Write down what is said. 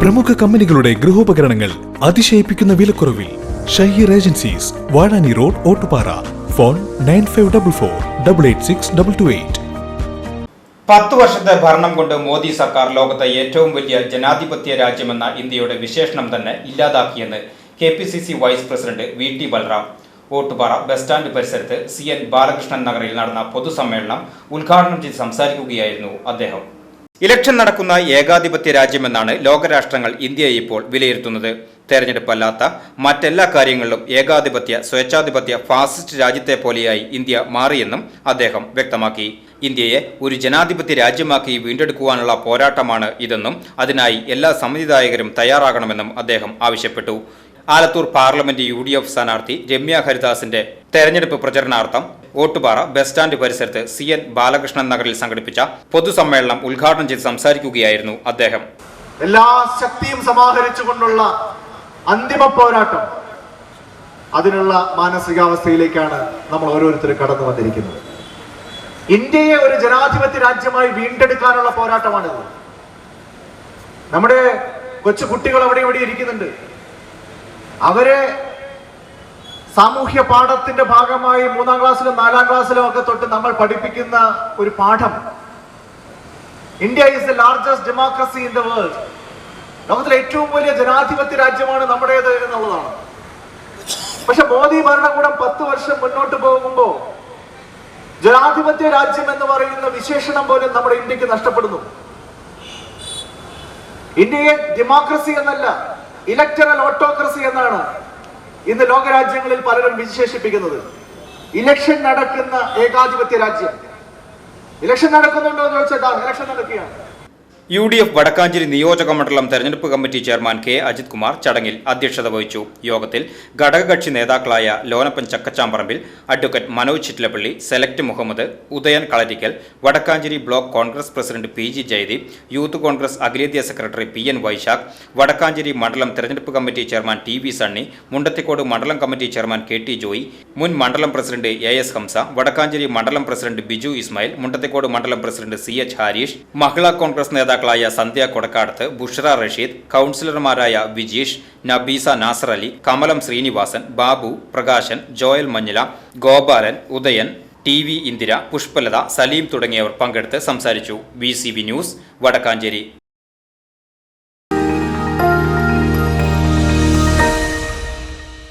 പ്രമുഖ കമ്പനികളുടെ ഗൃഹോപകരണങ്ങൾ അതിശയിപ്പിക്കുന്ന വിലക്കുറവിൽ Shaheer agencies Vazhani road Ottupara. Phone nine five double four double eight six double two eight. പത്ത് വർഷത്തെ ഭരണം കൊണ്ട് മോദി സർക്കാർ ലോകത്തെ ഏറ്റവും വലിയ ജനാധിപത്യ രാജ്യമെന്ന ഇന്ത്യയുടെ വിശേഷണം തന്നെ ഇല്ലാതാക്കിയെന്ന് K P C C vice president V T Balram. Ottupara bus stand പരിസരത്ത് സി എൻ ബാലകൃഷ്ണൻ നഗറിൽ നടന്ന പൊതുസമ്മേളനം ഉദ്ഘാടനം ചെയ്ത് സംസാരിക്കുകയായിരുന്നു അദ്ദേഹം. ഇലക്ഷൻ നടക്കുന്ന ഏകാധിപത്യ രാജ്യമെന്നാണ് ലോകരാഷ്ട്രങ്ങൾ ഇന്ത്യയെ ഇപ്പോൾ വിലയിരുത്തുന്നത്. തെരഞ്ഞെടുപ്പല്ലാത്ത മറ്റെല്ലാ കാര്യങ്ങളിലും ഏകാധിപത്യ സ്വേച്ഛാധിപത്യ ഫാസിസ്റ്റ് രാജ്യത്തെ പോലെയായി ഇന്ത്യ മാറിയെന്നും അദ്ദേഹം വ്യക്തമാക്കി. ഇന്ത്യയെ ഒരു ജനാധിപത്യ രാജ്യമാക്കി വീണ്ടെടുക്കുവാനുള്ള പോരാട്ടമാണ് ഇതെന്നും അതിനായി എല്ലാ സമ്മതിദായകരും തയ്യാറാകണമെന്നും അദ്ദേഹം ആവശ്യപ്പെട്ടു. Alathur parliament U D F സ്ഥാനാർത്ഥി രമ്യ ഹരിദാസിന്റെ തെരഞ്ഞെടുപ്പ് പ്രചരണാർത്ഥം ഓട്ടുപാറ ബസ് സ്റ്റാൻഡ് പരിസരത്ത് സി എൻ ബാലകൃഷ്ണൻ നഗറിൽ സംഘടിപ്പിച്ച പൊതുസമ്മേളനം ഉദ്ഘാടനം ചെയ്ത് സംസാരിക്കുകയായിരുന്നു അദ്ദേഹം. എല്ലാ ശക്തിയും സമാഹരിച്ചുകൊണ്ടുള്ള അന്തിമ പോരാട്ടം അതിനുള്ള മാനസികാവസ്ഥയിലേക്കാണ് നമ്മൾ ഓരോരുത്തരും കടന്നു വന്നിരിക്കുന്നത്. ഇന്ത്യയെ ഒരു ജനാധിപത്യ രാജ്യമായി വീണ്ടെടുക്കാനുള്ള പോരാട്ടമാണിത്. നമ്മുടെ കൊച്ചു കുട്ടികൾ അവിടെ ഇവിടെ ഇരിക്കുന്നുണ്ട്. അവരെ സാമൂഹ്യ പാഠത്തിന്റെ ഭാഗമായി മൂന്നാം ക്ലാസ്സിലും നാലാം ക്ലാസ്സിലും ഒക്കെ തൊട്ട് നമ്മൾ പഠിപ്പിക്കുന്ന ഒരു പാഠം. India is the largest democracy in the world ലോകത്തിലെ ഏറ്റവും വലിയ ജനാധിപത്യ രാജ്യമാണ് നമ്മുടേത് എന്നുള്ളതാണ്. പക്ഷെ മോദി ഭരണകൂടം പത്ത് വർഷം മുന്നോട്ട് പോകുമ്പോൾ ജനാധിപത്യ രാജ്യം എന്ന് പറയുന്ന വിശേഷണം പോലും നമ്മുടെ ഇന്ത്യയ്ക്ക് നഷ്ടപ്പെടുന്നു. ഇന്ത്യയെ ഡെമോക്രസി എന്നല്ല ഇലക്ടറൽ ഓട്ടോക്രസി എന്നാണ് ഇന്ന് ലോകരാജ്യങ്ങളിൽ പലരും വിശേഷിപ്പിക്കുന്നത്. ഇലക്ഷൻ നടക്കുന്ന ഏകാധിപത്യ രാജ്യം. ഇലക്ഷൻ നടക്കുന്നുണ്ടോ എന്ന് ചോദിച്ചാൽ ഇലക്ഷൻ നടക്കുകയാണ്. യു ഡി എഫ് വടക്കാഞ്ചേരി നിയോജക മണ്ഡലം തെരഞ്ഞെടുപ്പ് committee chairman K Ajith Kumar ചടങ്ങിൽ അധ്യക്ഷത വഹിച്ചു. യോഗത്തിൽ ഘടകകക്ഷി നേതാക്കളായ Lonappan Chakkachamparambil advocate Manoj Chittilappally select Muhammad Udayan Kalarikkal Vadakkancherry block Congress president P G Jayadeep youth Congress അഖിലേന്ത്യാ secretary P N Vysakh Vadakkancherry മണ്ഡലം തെരഞ്ഞെടുപ്പ് committee chairman T V Sunny Mundathikode മണ്ഡലം committee chairman K T Joy മുൻ മണ്ഡലം president A S Hamsa Vadakkancherry മണ്ഡലം president Biju Ismail Mundathikode മണ്ഡലം president C H Harish മഹിളാ Congress നേതാക്കളായ സന്ധ്യ കൊടക്കാടത്ത് ബുഷ്ര റഷീദ് കൗൺസിലർമാരായ വിജീഷ് നബീസ നാസർ അലി കമലം ശ്രീനിവാസൻ ബാബു പ്രകാശൻ ജോയൽ മഞ്ഞില ഗോപാലൻ ഉദയൻ ടി വി ഇന്ദിര പുഷ്പലത സലീം തുടങ്ങിയവർ പങ്കെടുത്ത് സംസാരിച്ചു. V news Vadakkancherry.